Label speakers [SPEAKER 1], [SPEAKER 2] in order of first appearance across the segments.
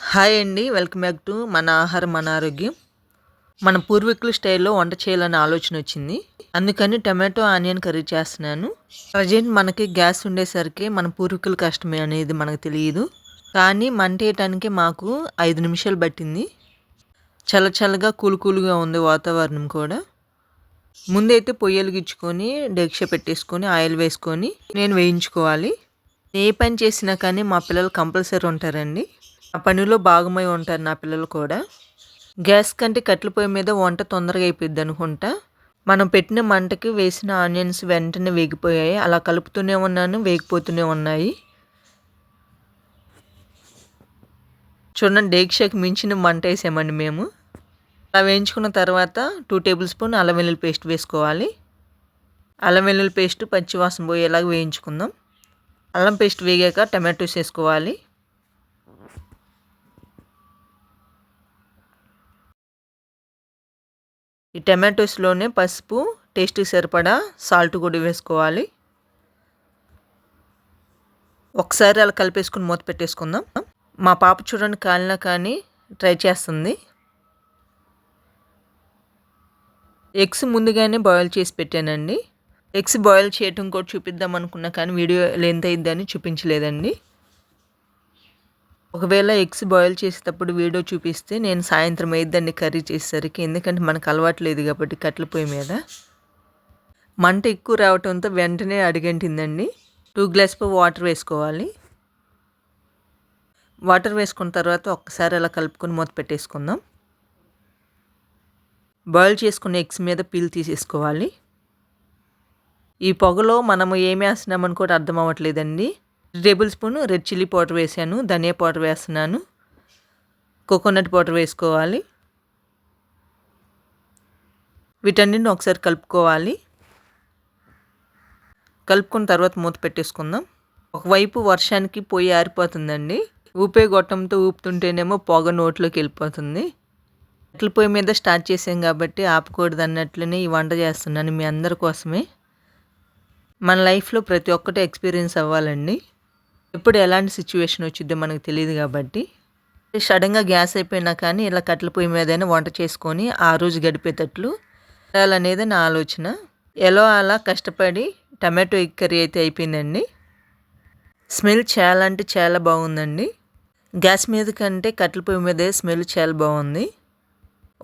[SPEAKER 1] Hi అండి welcome back to మన ఆహారం మన ఆరోగ్యం. మన పూర్వీకుల స్టైల్లో వంట చేయాలనే ఆలోచన వచ్చింది. అందుకని టమాటో ఆనియన్ కర్రీ చేస్తున్నాను. ప్రజెంట్ మనకి గ్యాస్ ఉండేసరికి మన పూర్వీకుల కష్టమే అనేది మనకు తెలియదు. కానీ మంట వేయటానికి మాకు ఐదు నిమిషాలు పట్టింది. చల్ల చల్లగా కూల్ కూల్గా ఉంది వాతావరణం కూడా. ముందైతే పొయ్యలు గిచ్చుకొని డెక్ష పెట్టేసుకొని ఆయిల్ వేసుకొని నేను వేయించుకోవాలి. ఏ పని చేసినా కానీ మా పిల్లలు కంపల్సరీ ఉంటారండి. ఆ పనిలో భాగమై ఉంటారు నా పిల్లలు కూడా. గ్యాస్ కంటే కట్టెల పొయ్యి మీద వంట తొందరగా అయిపోద్ది అనుకుంటా. మనం పెట్టిన మంటకి వేసిన ఆనియన్స్ వెంటనే వేగిపోయాయి. అలా కలుపుతూనే ఉన్నాను వేగిపోతూనే ఉన్నాయి. చూడండి డేక్షకి మించిన మంట వేసామండి మేము. అలా వేయించుకున్న తర్వాత టూ టేబుల్ స్పూన్ అల్లం వెల్లుల్లి పేస్ట్ వేసుకోవాలి. అల్లం వెల్లుల్లి పేస్ట్ పచ్చివాసన పోయేలాగా వేయించుకుందాం. అల్లం పేస్ట్ వేగాక టమాటోస్ వేసుకోవాలి. ఈ టమాటోస్లోనే పసుపు టేస్ట్కి సరిపడా సాల్ట్ కూడా వేసుకోవాలి. ఒకసారి అలా కలిపేసుకుని మూత పెట్టేసుకుందాం. మా పాప చూడండి కాలినా కానీ ట్రై చేస్తుంది. ఎగ్స్ ముందుగానే బాయిల్ చేసి పెట్టానండి. ఎగ్స్ బాయిల్ చేయటం కూడా చూపిద్దాం అనుకున్నా కానీ వీడియో లెంత్ అయిందని చూపించలేదండి. ఒకవేళ ఎగ్స్ బాయిల్ చేసేటప్పుడు వీడియో చూపిస్తే నేను సాయంత్రం అయిద్దండి కర్రీ చేసేసరికి ఎందుకంటే మనకు అలవాట్లేదు కాబట్టి కట్టెల పొయ్యి మీద. మంట ఎక్కువ రావటంతో వెంటనే అడిగంటిందండి. టూ గ్లాస్ వాటర్ వేసుకోవాలి. వాటర్ వేసుకున్న తర్వాత ఒక్కసారి అలా కలుపుకొని మూత పెట్టేసుకుందాం. బాయిల్ చేసుకున్న ఎగ్స్ మీద పీల్ తీసేసుకోవాలి. ఈ పొగలో మనము ఏమి వేస్తున్నామని కూడా అర్థం అవ్వట్లేదండి. Table spoon red chilli powder వేసాను ధనియా పౌడర్ వేస్తున్నాను. కోకోనట్ పౌడర్ వేసుకోవాలి. వీటన్నిటిని ఒకసారి కలుపుకోవాలి. కలుపుకున్న తర్వాత మూత పెట్టేసుకుందాం. ఒకవైపు వర్షానికి పొయ్యి ఆరిపోతుందండి. ఊపే గొట్టంతో ఊపుతుంటేనేమో పొగ నోట్లోకి వెళ్ళిపోతుంది. అట్ల పొయ్యి మీద స్టార్ట్ చేసాం కాబట్టి ఆపకూడదు అన్నట్లనే ఈ వంట చేస్తున్నాను మీ అందరి కోసమే. మన లైఫ్లో ప్రతి ఒక్కటి ఎక్స్పీరియన్స్ అవ్వాలండి. ఎప్పుడు ఎలాంటి సిచ్యువేషన్ వచ్చిద్దో మనకు తెలియదు కాబట్టి సడన్గా గ్యాస్ అయిపోయినా కానీ ఇలా కట్టెల పొయ్యి మీదైనా వంట చేసుకొని ఆ రోజు గడిపేటట్లు చేయాలనేది నా ఆలోచన. ఎలా అలా కష్టపడి టమాటో ఎగ్ కర్రీ అయితే అయిపోయిందండి. స్మెల్ చాలా అంటే చాలా బాగుందండి. గ్యాస్ మీద కంటే కట్టెల పొయ్యి మీదే స్మెల్ చాలా బాగుంది.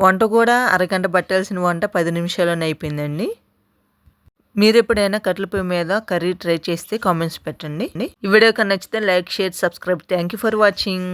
[SPEAKER 1] వంట కూడా అరగంట పట్టాల్సిన వంట పది నిమిషాల్లోనే అయిపోయిందండి. మీరు ఎప్పుడైనా కట్లపొయ్యి మీద కర్రీ ట్రై చేస్తే కామెంట్స్ పెట్టండి. ఈ వీడియో కన్నా నచ్చితే like share subscribe. Thank you for watching